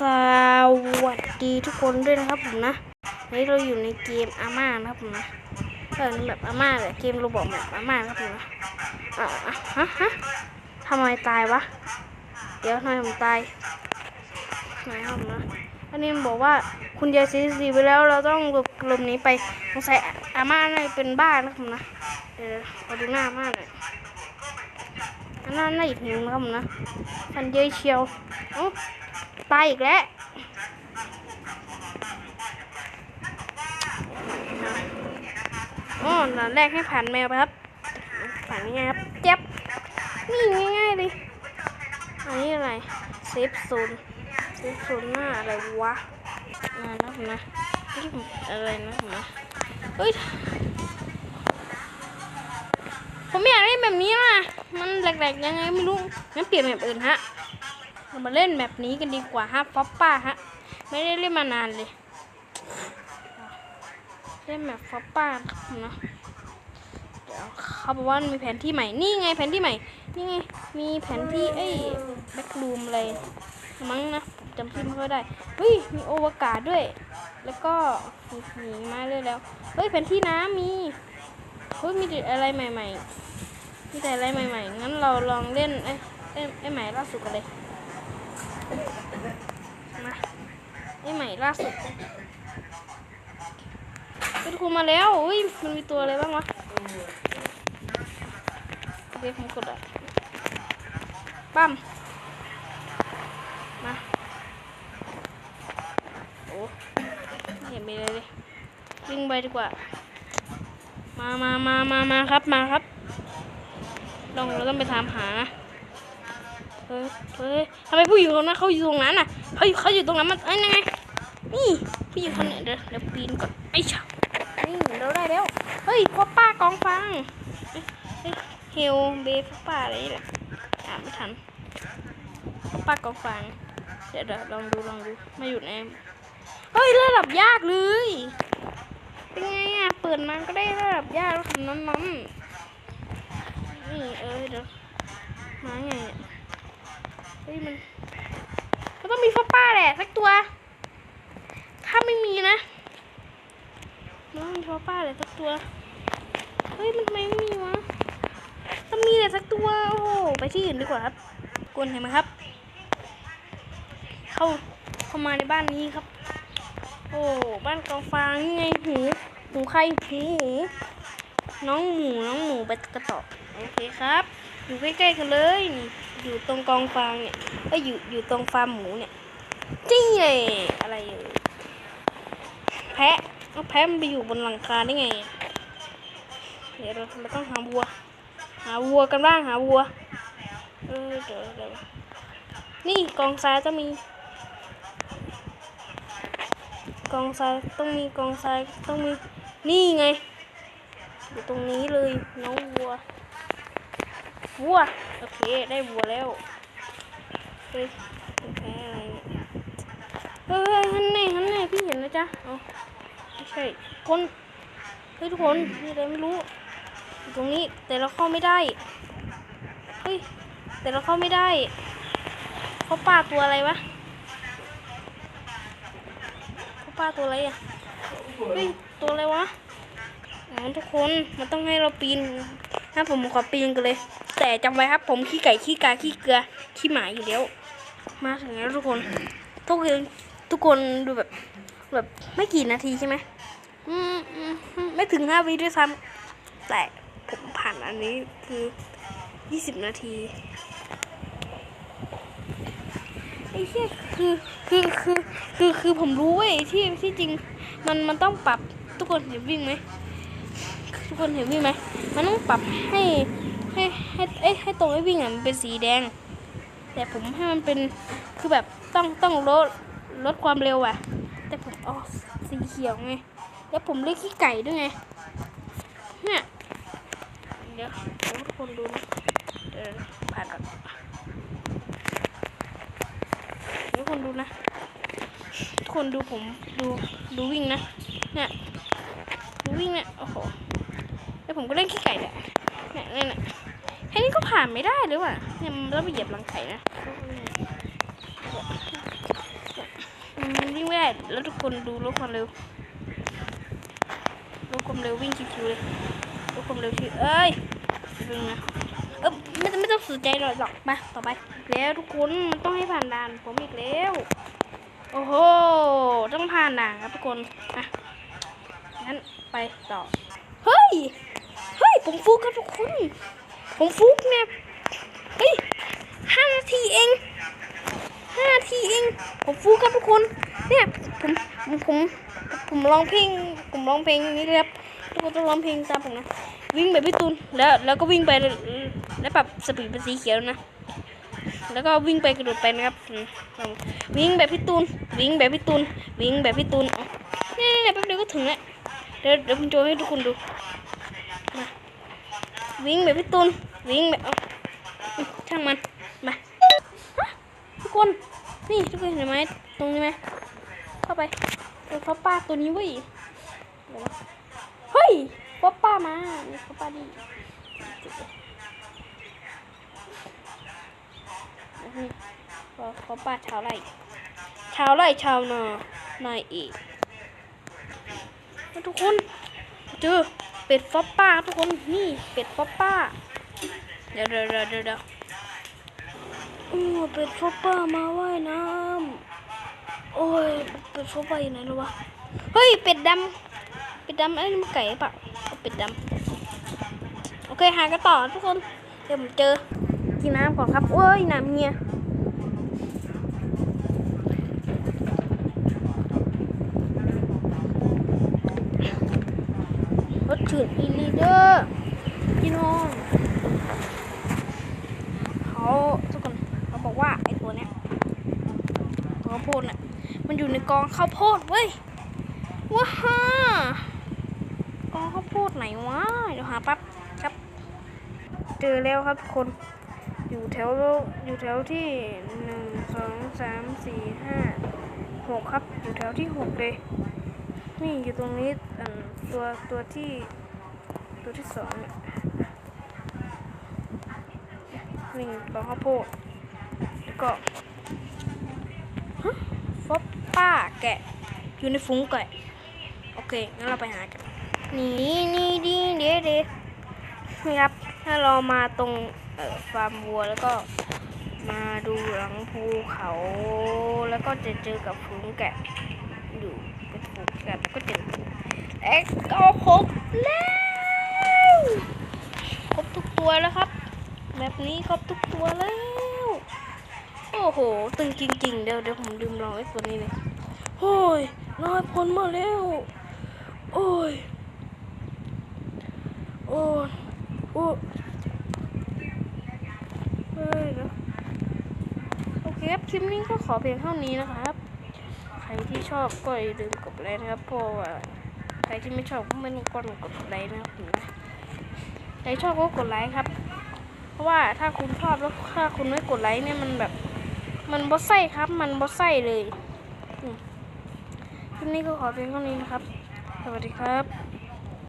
สวัสดีทุกคนด้วยนะครับผมนะนี้เราอยู่ในเกมอาม่านะครับผมนะเออนี่แบบอาม่าเลยเกมโรบอกแบบอาม่านะครับผมนะอะฮะฮะทำไมตายวะ เดี๋ยวทำไมผมตายไหนครับผมนะอันนี้มันบอกว่าคุณยายเสียชีวิตไปแล้วเราต้องหลบหลบนี้ไปสงสัยอาม่าน่าเป็นบ้านะครับผมนะเดี๋ยวมาดูหน้าอาม่าหน่อยอาม่าน่าจะหิวนะครับผมนะฟันเยอะเชียวอ้า ตายอีกแล้วอ๋อด่านแรกให้ผ่านแมวไปครับ ผ่านง่ายครับเจ็บนี่ง่ายๆเลยอันนี้อะไรเซฟโซนเซฟโซนหน้าอะไรวะอ่านะผมนะอะไรนะผมนะเฮ้ยผมไม่อยากเล่นแบบนี้นะมันแหลกๆยังไงไม่รู้งั้นเปลี่ยนแบบอื่นฮะ เรามาเล่นแบบนี้กันดีกว่าฮะฟอปป้าฮะ ไม่ได้เล่นมานานเลย เล่นแบบฟอปป้านะเดี๋ยวเขาบอกว่ามีแผนที่ใหม่ นี่ไงแผนที่ใหม่ นี่ไง มีแผนที่เอ้ยแบ็กรูมอะไรมั้งนะจำชื่อไม่ค่อยได้เฮ้ยมีโอวกาศด้วย แล้วก็มีหนีมาเรื่อยแล้ว เฮ้ยแผนที่น้ำมีเฮ้ยมีอะไรใหม่ ๆ มีแต่อะไรใหม่ ๆ งั้นเราลองเล่นไอ้ไอ้ไอ้ใหม่ล่าสุดกันเลย มา ไอ้ใหม่ล่าสุดเป็นครูมาแล้วอุ้ยมันมีตัวอะไรบ้างวะโอเคผมกดอะปั๊มมาโอ้เห็นมีเลยเลยวิ่งไปดีกว่า มามามามามาครับมาครับต้องเราต้องไปถามหาเฮ้ยเฮ้ยทำไมผู้หญิงคนนั้นเขาอยู่ตรงนั้นน่ะเขาอยู่เขาอยู่ตรงนั้นมันเอ้ยยังไง นี่ผู้หญิงคนนี้เดี๋ยวเดี๋ยวปีนก่อนไอ้ชานี่เราได้แล้ว เฮ้ยพ่อป้ากองฟังเฮ้ยเฮลเบฟพ่อป้าอะไรนี่แหละอ่านไม่ทันพ่อป้ากองฟัง เดี๋ยวเดี๋ยวลองดูลองดูมาอยู่ในเฮ้ยระดับยากเลยเป็นไงอะเปิดมาก็ได้ระดับยากแล้วคำนั้นนั้นนี่เออเดี๋ยวมาไงเนี่ยเฮ้ยมันมันต้องมีฟ้าป้าแหละสักตัว ถ้าไม่มีนะน้องมีฟ้าป้าแหละสักตัว เฮ้ย มันทำไมไม่มีวะต้องมีแหละสักตัว โอ้โห ไปที่อื่นดีกว่าครับกวนเห็นไหมครับ เข้าเข้ามาในบ้านนี้ครับ โอ้ บ้านกองฟางนี่ไงหูหูใครหูหมูน้องหมูน้องหมูไปกระต่อโอเคครับ อยู่ใกล้ๆกันเลยนี่อยู่ตรงกองฟางเนี่ยเอ้ยอยู่อยู่ตรงฟาร์มหมูเนี่ยจี้เลยอะไรอ่ยแพะเอาแพะมันไปอยู่บนหลังคาได้ไง เดี๋ยวเราเราต้องหาวัว หาวัวกันบ้างหาวัว เออเดี๋ยวเดี๋ยวนี่กองทรายต้องมี กองทรายต้องมีกองทรายต้องมี นี่ไง อยู่ตรงนี้เลยน้องวัว วัว โอเคได้วัวแล้วเฮ้ยเป็นแพ้อะไรเนี่ยเฮ้ยฮันแน่ฮันแนะจ๊ะเอาไม่ใช่ คนเฮ้ยทุกคนมีอะไรไม่รู้ตรงนี้แต่เราเข้าไม่ได้ เฮ้ย แต่เราเข้าไม่ได้เขาป้าตัวอะไรวะเขาป้าตัวอะไรอะ เฮ้ย ตัวอะไรวะอ๋อทุกคนมันต้องให้เราปีนถ้าผมขอปีนกันเลย แต่จำไว้ครับ ผมขี้ไก่ขี้กาขี้เกลือขี้หมาอยู่แล้ว มาถึงแล้วทุกคนทุกคนทุกคนดูแบบ แบบไม่กี่นาทีใช่ไหมอืมอืมไม่ถึงห้าวิด้วยซ้ำแต่ผมผ่านอันนี้คือยี่สิบนาทีไอ้เหี้ยคือคือคือคือคือผมรู้เว้ยที่ที่จริงมันมันต้องปรับทุกคนเห็นวิ่งไหมทุกคนเห็นวิ่งไหมมันต้องปรับให้ให้ให้เอ้ให้ตรงไอ้วิ่งอะมันเป็นสีแดง แต่ผมให้มันเป็นคือแบบต้องต้องลดลดความเร็วอะ แต่ผมอ๋อสีเขียวไง แล้วผมเลือกขี้ไก่ด้วยไง เนี่ย เดี๋ยวทุกคนดูนะเดี๋ยวผ่านก่อนทุกคนดูนะ ทุกคนดูผมดูดูวิ่งนะ เนี่ย ดูวิ่งเนี่ย โอ้โห แล้วผมก็เล่นขี้ไก่เนี่ยเนี่ยเนี่ยแค่นี้ก็ผ่านไม่ได้เลยว่ะเนี่ยมันต้องไปเหยียบรังไข่นะ แล้วทุกคนดูลดความเร็วลดความเร็ววิ่งชิวๆเลยลดความเร็วชิวเอ้ยเป็นไงเออไม่ต้องไม่ต้องสนใจหรอกหรอกมาต่อไป แล้วทุกคนมันต้องให้ผ่านด่านผมอีกแล้ว โอ้โหต้องผ่านด่านครับทุกคนอะงั้นไปต่อเฮ้ยเฮ้ยผมฟุกครับทุกคน ผมฟุกเนี่ยเฮ้ยห้านาทีเอง ห้าทีเอง ผมฟูครับทุกคน เนี่ยผมผมผมผมร้องเพลงผมร้องเพลงนี้เลยครับทุกคนต้องร้องเพลงตามผมนะ วิ่งแบบพี่ตูนแล้วแล้วก็วิ่งไปแล้วปรับสปีดเป็นสีเขียวนะ แล้วก็วิ่งไปกระโดดไปนะครับ วิ่งแบบพี่ตูน วิ่งแบบพี่ตูน วิ่งแบบพี่ตูนเนี่ยเนี่ยแป๊บเดียวก็ถึงแล้วเดี๋ยวเดี๋ยวผมโชว์ให้ทุกคนดูมาวิ่งแบบพี่ตูนวิ่งแบบช่างมัน กคน นี่ทุกคนเห็นไหมตรงนี้ไหมเข้าไปเป็นฟ้าป้าตัวนี้เว้ยเฮ้ยฟ้าป้ามานี่ฟ้าป้าดินี่ฟ้าป้าชาวไร่ชาวไร่ชาวนานายเอกทุกคนเจอเป็ดฟ้าป้าทุกคนนี่เป็ดฟ้าป้าเดี๋ยวเดี๋ยวเดี๋ยว เดี๋ยวเดี๋ยวโอ้เป็ดฟ้ามาว่ายน้ำโอ้ยเป็ดฟ้าป้าอยู่ไหนแล้วะเฮ้ยเป็ดดำเป็ดดำไอ้นี่มันไก่เปล่าเป็ดดำโอเคหากันต่อทุกคนเดี๋ยวผมเจอกินน้ำก่อนครับโอ้ยน้ำเงียรถชื่นอีลีเดอร์พี่น้อง เขาทุกคนเขาบอก ว่าไอตัวเนี้ยข้าวโพดน่ะมันอยู่ในกองข้าวโพดเว้ยว้าฮ่ากองข้าวโพดไหนวะเดี๋ยวหาแปั๊บครับ เจอแล้วครับคน อยู่แถวอยู่แถวที่หนึ่งสองสามสี่ห้าหกครับ อยู่แถวที่หกเลย นี่อยู่ตรงนี้ตัวตัวที่ตัวที่สองเนี่ยนี่กองข้าวโพด ก็ฮะฟอบป้าแกะ อยู่ในฟุ้งแกะ โอเค งั้นเราไปหากัน นี่นี่ดีเด็ดเด็ดนี่ครับ ถ้าเรามาตรงฟาร์มวัวแล้วก็มาดูหลังภูเขาแล้วก็จะเจอกับฝูงแกะ อยู่เป็นฝูงแกะแล้วก็เจอเอ็กก็ครบแล้วครบทุกตัวแล้วครับ แบบนี้ครบทุกตัวแล้ว โอ้โห ตึงจริงๆ เดี๋ยวเดี๋ยวผมลืมลองไอ้ตัวนี้เลยโอ้ยน้อยพ้นมาแล้ว โอ้ย โอ้ยโอ้ยเฮ้ยโอเคครับ คลิปนี้ก็ขอเพียงเท่านี้นะครับ ใครที่ชอบก็อย่าลืมกดไลค์นะครับเพราะว่าใครที่ไม่ชอบก็ไม่ต้องกดกดไลค์นะครับนะใครชอบก็กดไลค์ครับ เพราะว่าถ้าคุณชอบแล้วถ้าคุณไม่กดไลค์เนี่ยมันแบบ มันบอสไส้ครับ มันบอสไส้เลยคลิปนี้ก็ขอเพียงเท่านี้นะครับ สวัสดีครับ